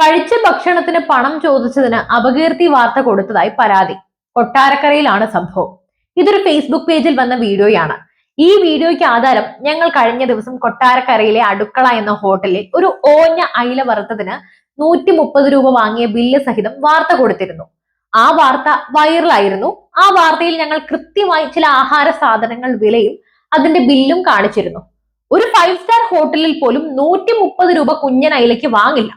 കഴിച്ച ഭക്ഷണത്തിന് പണം ചോദിച്ചതിന് അപകീർത്തി വാർത്ത കൊടുത്തതായി പരാതി. കൊട്ടാരക്കരയിലാണ് സംഭവം. ഇതൊരു ഫേസ്ബുക്ക് പേജിൽ വന്ന വീഡിയോയാണ്. ഈ വീഡിയോയ്ക്ക് ആധാരം ഞങ്ങൾ കഴിഞ്ഞ ദിവസം കൊട്ടാരക്കരയിലെ അടുക്കള എന്ന ഹോട്ടലിൽ ഒരു ഓഞ്ഞ അയില വറുത്തതിന് നൂറ്റി മുപ്പത് രൂപ വാങ്ങിയ ബില്ല് സഹിതം വാർത്ത കൊടുത്തിരുന്നു. ആ വാർത്ത വൈറലായിരുന്നു. ആ വാർത്തയിൽ ഞങ്ങൾ കൃത്യമായി ചില ആഹാര സാധനങ്ങൾ വിലയും അതിന്റെ ബില്ലും കാണിച്ചിരുന്നു. ഒരു ഫൈവ് സ്റ്റാർ ഹോട്ടലിൽ പോലും നൂറ്റി മുപ്പത് രൂപ കുഞ്ഞൻ അയിലയ്ക്ക് വാങ്ങില്ല.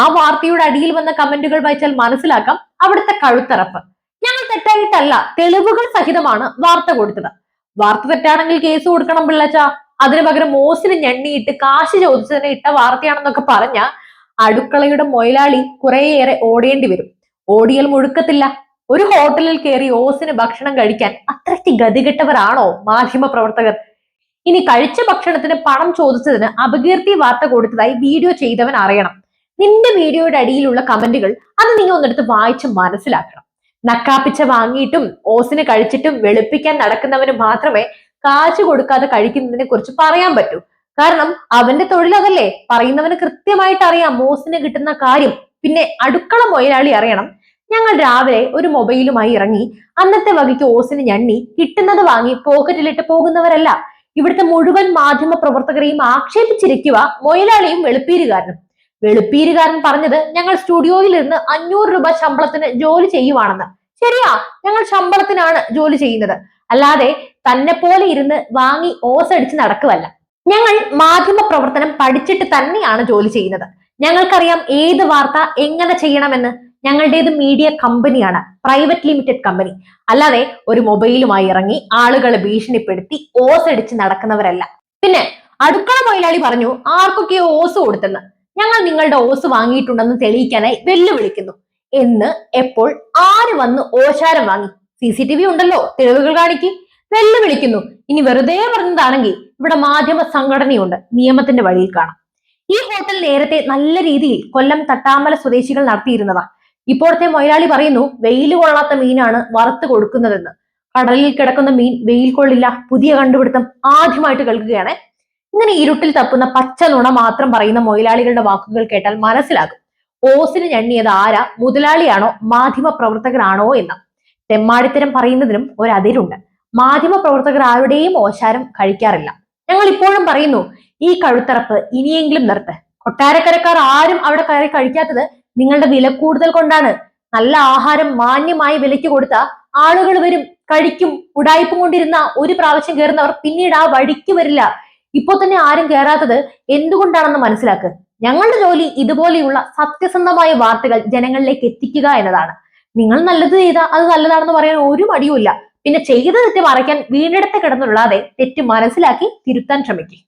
ആ വാർത്തയുടെ അടിയിൽ വന്ന കമന്റുകൾ വായിച്ചാൽ മനസ്സിലാക്കാം അവിടുത്തെ കഴുത്തറപ്പ്. ഞങ്ങൾ തെറ്റായിട്ടല്ല തെളിവുകൾ സഹിതമാണ് വാർത്ത കൊടുത്തത്. വാർത്ത തെറ്റാണെങ്കിൽ കേസ് കൊടുക്കണം പിള്ളച്ച. അതിനു പകരം മോസിന് ഞെണ്ണിയിട്ട് കാശ് ചോദിച്ചതിനെ ഇട്ട വാർത്തയാണെന്നൊക്കെ പറഞ്ഞ അടുക്കളയുടെ മൊയലാളി കുറേയേറെ ഓടേണ്ടി വരും. ഓടിയാൽ മുഴുക്കത്തില്ല. ഒരു ഹോട്ടലിൽ കയറി ഓസിന് ഭക്ഷണം കഴിക്കാൻ അത്രയ്ക്ക് ഗതികെട്ടവരാണോ മാധ്യമ പ്രവർത്തകർ? ഇനി കഴിച്ച ഭക്ഷണത്തിന് പണം ചോദിച്ചതിന് അപകീർത്തി വാർത്ത കൊടുത്തതായി വീഡിയോ ചെയ്തവൻ അറിയണം. നിന്റെ വീഡിയോയുടെ അടിയിലുള്ള കമന്റുകൾ അത് നീ ഒന്നെടുത്ത് വായിച്ച് മനസ്സിലാക്കണം. നക്കാപ്പിച്ച വാങ്ങിയിട്ടും ഓസിന് കഴിച്ചിട്ടും വെളുപ്പിക്കാൻ നടക്കുന്നവന് മാത്രമേ കാശ് കൊടുക്കാതെ കഴിക്കുന്നതിനെ കുറിച്ച് പറയാൻ പറ്റൂ. കാരണം അവന്റെ തൊഴിൽ അതല്ലേ. പറയുന്നവന് കൃത്യമായിട്ട് അറിയാം മോസിന് കിട്ടുന്ന കാര്യം. പിന്നെ അടുക്കള മൊയലാളി അറിയണം. ഞങ്ങൾ രാവിലെ ഒരു മൊബൈലുമായി ഇറങ്ങി അന്നത്തെ വകയ്ക്ക് ഓസിന് ഞണ്ണി കിട്ടുന്നത് വാങ്ങി പോക്കറ്റിലിട്ട് പോകുന്നവരല്ല. ഇവിടുത്തെ മുഴുവൻ മാധ്യമ പ്രവർത്തകരെയും ആക്ഷേപിച്ചിരിക്കുക മൊയലാളിയും വെളുപ്പീരുകാരനും വെളുപ്പീരുകാരൻ പറഞ്ഞത് ഞങ്ങൾ സ്റ്റുഡിയോയിൽ ഇരുന്ന് അഞ്ഞൂറ് രൂപ ശമ്പളത്തിന് ജോലി ചെയ്യുവാണെന്ന്. ശരിയാ ഞങ്ങൾ ശമ്പളത്തിനാണ് ജോലി ചെയ്യുന്നത്. അല്ലാതെ തന്നെ പോലെ ഇരുന്ന് വാങ്ങി ഓസടിച്ച് നടക്കുവല്ല. ഞങ്ങൾ മാധ്യമ പ്രവർത്തനം പഠിച്ചിട്ട് തന്നെയാണ് ജോലി ചെയ്യുന്നത്. ഞങ്ങൾക്കറിയാം ഏത് വാർത്ത എങ്ങനെ ചെയ്യണമെന്ന്. ഞങ്ങളുടേത് മീഡിയ കമ്പനിയാണ് പ്രൈവറ്റ് ലിമിറ്റഡ് കമ്പനി. അല്ലാതെ ഒരു മൊബൈലുമായി ഇറങ്ങി ആളുകളെ ഭീഷണിപ്പെടുത്തി ഓസടിച്ച് നടക്കുന്നവരല്ല. പിന്നെ അടുക്കള മൊയിലാളി പറഞ്ഞു ആർക്കൊക്കെയോ ഓസ് കൊടുത്തെന്ന്. ഞങ്ങൾ നിങ്ങളുടെ ഓസ് വാങ്ങിയിട്ടുണ്ടെന്ന് തെളിയിക്കാനായി വെല്ലുവിളിക്കുന്നു. എന്ന് എപ്പോൾ ആര് വന്ന് ഓശാരം വാങ്ങി? സി സി ടി വി ഉണ്ടല്ലോ തെളിവുകൾ കാണിക്ക്. വെല്ലുവിളിക്കുന്നു. ഇനി വെറുതെ പറഞ്ഞതാണെങ്കിൽ ഇവിടെ മാധ്യമ സംഘടനയുണ്ട് നിയമത്തിന്റെ വഴിയിൽ കാണാം. ഈ ഹോട്ടൽ നേരത്തെ നല്ല രീതിയിൽ കൊല്ലം തട്ടാമല സ്വദേശികൾ നടത്തിയിരുന്നതാ. ഇപ്പോഴത്തെ മൊയലാളി പറയുന്നു വെയിൽ കൊള്ളാത്ത മീനാണ് വറുത്ത് കൊടുക്കുന്നതെന്ന്. കടലിൽ കിടക്കുന്ന മീൻ വെയിൽ കൊള്ളില്ല പുതിയ കണ്ടുപിടുത്തം ആദ്യമായിട്ട് കേൾക്കുകയാണ് ഇങ്ങനെ ഇരുട്ടിൽ തപ്പുന്ന പച്ച നുണ മാത്രം പറയുന്ന മൊയിലാളികളുടെ വാക്കുകൾ കേട്ടാൽ മനസ്സിലാകും. ഓസിന് ഞണ്ണിയത് ആരാ? മുതലാളിയാണോ? മാധ്യമ പ്രവർത്തകരാണോ എന്ന്. തെമ്മാടിത്തരം പറയുന്നതിനും ഒരു അതിരുണ്ട് മാധ്യമ പ്രവർത്തകർ ആരുടെയും ഓശാരം കഴിക്കാറില്ല. ഞങ്ങൾ ഇപ്പോഴും പറയുന്നു ഈ കഴുത്തറപ്പ് ഇനിയെങ്കിലും നിർത്ത്. കൊട്ടാരക്കരക്കാർ ആരും അവിടെ കയറി കഴിക്കാത്തത് നിങ്ങളുടെ വില കൂടുതൽ കൊണ്ടാണ്. നല്ല ആഹാരം മാന്യമായി വിലയ്ക്ക് കൊടുത്ത ആളുകൾ വരും കഴിക്കും ഉടായ്പും കൊണ്ടിരുന്ന ഒരു പ്രാവശ്യം കയറുന്നവർ പിന്നീട് ആ വഴിക്ക് വരില്ല. ഇപ്പൊ തന്നെ ആരും കയറാത്തത് എന്തുകൊണ്ടാണെന്ന് മനസ്സിലാക്കുക ഞങ്ങളുടെ ജോലി ഇതുപോലെയുള്ള സത്യസന്ധമായ വാർത്തകൾ ജനങ്ങളിലേക്ക് എത്തിക്കുക എന്നതാണ്. നിങ്ങൾ നല്ലത് ചെയ്താൽ അത് നല്ലതാണെന്ന് പറയാൻ ഒരു മടിയുമില്ല. പിന്നെ ചെയ്ത തെറ്റ് മറയ്ക്കാൻ വീണ്ടെടുത്ത് കിടന്നുള്ളാതെ തെറ്റ് മനസ്സിലാക്കി തിരുത്താൻ ശ്രമിക്കും.